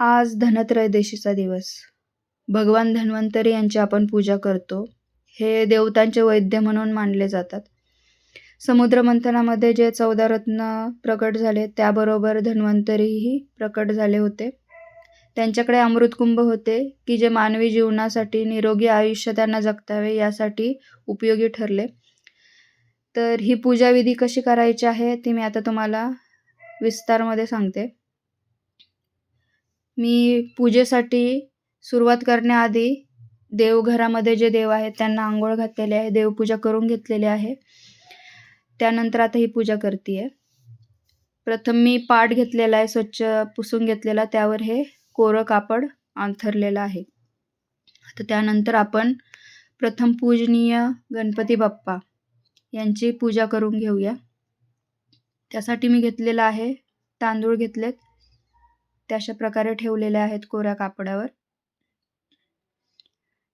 आज धनत्रयोदशीचा दिवस. भगवान धन्वंतरी यांची आपण पूजा करतो. हे देवतांचे वैद्य म्हणून मानले जातात. समुद्र मंथनामध्ये जे चौदा रत्न प्रकट झाले त्याबरोबर धन्वंतरीही प्रकट झाले होते. त्यांच्याकडे अमृतकुंभ होते की जे मानवी जीवनासाठी निरोगी आयुष्य त्यांना जगतावे यासाठी उपयोगी ठरले. तर ही पूजाविधी कशी करायची आहे ती मी आता तुम्हाला विस्तारमध्ये सांगते. मी पूजेसाठी सुरुवात करण्याआधी देवघरामध्ये जे देव आहेत त्यांना आंघोळ घातलेले आहे देवपूजा करून घेतलेली आहे. त्यानंतर आता ही पूजा करते आहे प्रथम मी पाट घेतलेला आहे स्वच्छ पुसून घेतलेला त्यावर हे कोरं कापड अंथरलेलं आहे. आता त्यानंतर आपण प्रथम पूजनीय गणपती बाप्पा यांची पूजा करून घेऊया. त्यासाठी मी घेतलेलं आहे तांदूळ घेतलेत त्याशा अशा प्रकारे ठेवलेल्या आहेत कोऱ्या कापडावर.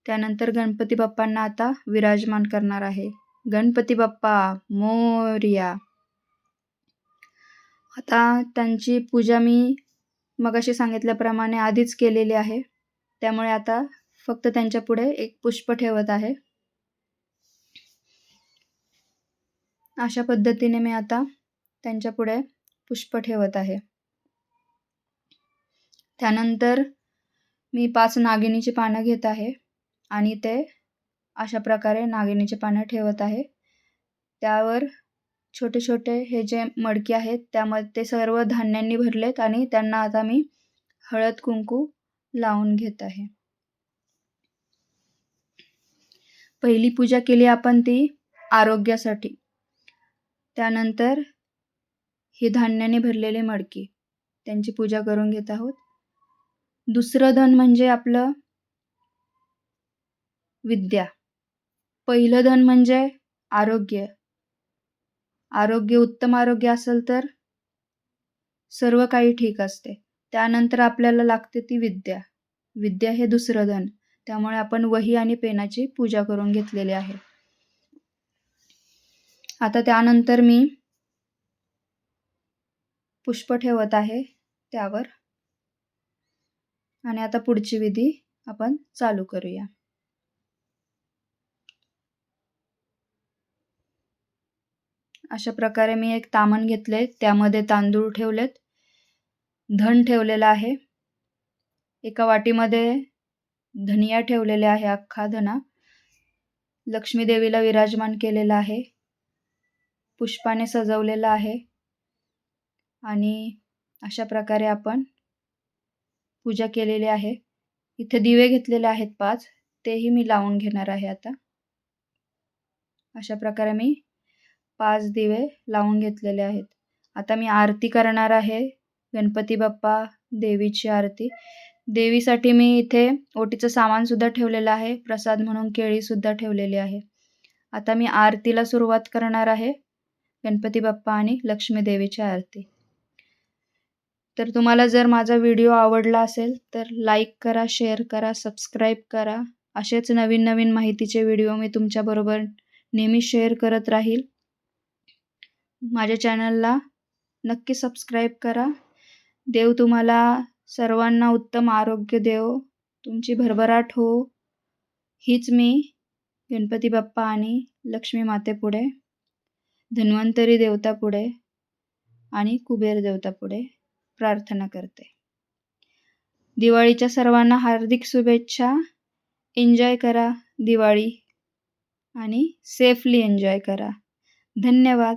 त्यानंतर गणपती बाप्पांना आता विराजमान करणार आहे. गणपती बाप्पा मोर्या. आता त्यांची पूजा मी मगाशी सांगितल्याप्रमाणे आधीच केलेली आहे. त्यामुळे आता फक्त त्यांच्या पुढे एक पुष्प ठेवत आहे. अशा पद्धतीने मी आता त्यांच्या पुढे पुष्प ठेवत आहे. त्यानंतर मी पाच नागिनीची पानं घेत आहे आणि ते अशा प्रकारे नागिणीचे पानं ठेवत आहे. त्यावर छोटे छोटे हे जे मडकी आहेत त्यामध्ये ते सर्व धान्यांनी भरलेत आणि त्यांना आता मी हळद कुंकू लावून घेत आहे. पहिली पूजा केली आपण ती आरोग्यासाठी. त्यानंतर ही धान्याने भरलेले मडकी त्यांची पूजा करून घेत आहोत. दुसरं धन म्हणजे आपलं विद्या. पहिलं धन म्हणजे आरोग्य. आरोग्य उत्तम आरोग्य असेल तर सर्व काही ठीक असते. त्यानंतर आपल्याला लागते ती विद्या. विद्या हे दुसरं धन. त्यामुळे आपण वही आणि पेनाची पूजा करून घेतलेली आहे. आता त्यानंतर मी पुष्प ठेवत आहे त्यावर. आणि आता पुढची विधी आपण चालू करूया. अशा प्रकारे मी एक तामण घेतले त्यामध्ये तांदूळ ठेवलेत. धन ठेवलेला आहे. एका वाटीमध्ये धनिया ठेवलेले आहे अख्खा धना. लक्ष्मी देवीला विराजमान केलेला आहे. पुष्पाने सजवलेलं आहे. आणि अशा प्रकारे आपण पूजा केलेली आहे. इथे दिवे घेतलेले आहेत पाच. तेही मी लावून घेणार आहे आता. अशा प्रकारे मी पाच दिवे लावून घेतलेले आहेत. आता मी आरती करणार आहे. गणपती बाप्पा देवीची आरती. देवीसाठी मी इथे ओटीचं सामानसुद्धा ठेवलेलं आहे. प्रसाद म्हणून केळीसुद्धा ठेवलेली आहे. आता मी आरतीला सुरुवात करणार आहे. गणपती बाप्पा आणि लक्ष्मी देवीची आरती. तर तुम्हाला जर माझा व्हिडिओ आवडला असेल तर लाईक करा शेअर करा सबस्क्राईब करा. असेच नवीन नवीन माहितीचे व्हिडिओ मी तुमच्याबरोबर नेहमी शेअर करत राहील. माझ्या चॅनलला नक्की सबस्क्राईब करा. देव तुम्हाला सर्वांना उत्तम आरोग्य देव तुमची भरभराट हो. हीच मी गणपती बाप्पा आणि लक्ष्मी मातेपुढे धन्वंतरी देवतापुढे आणि कुबेर देवतापुढे प्रार्थना करते. दिवाळीच्या सर्वांना हार्दिक शुभेच्छा. एन्जॉय करा दिवाळी आणि सेफली एन्जॉय करा. धन्यवाद.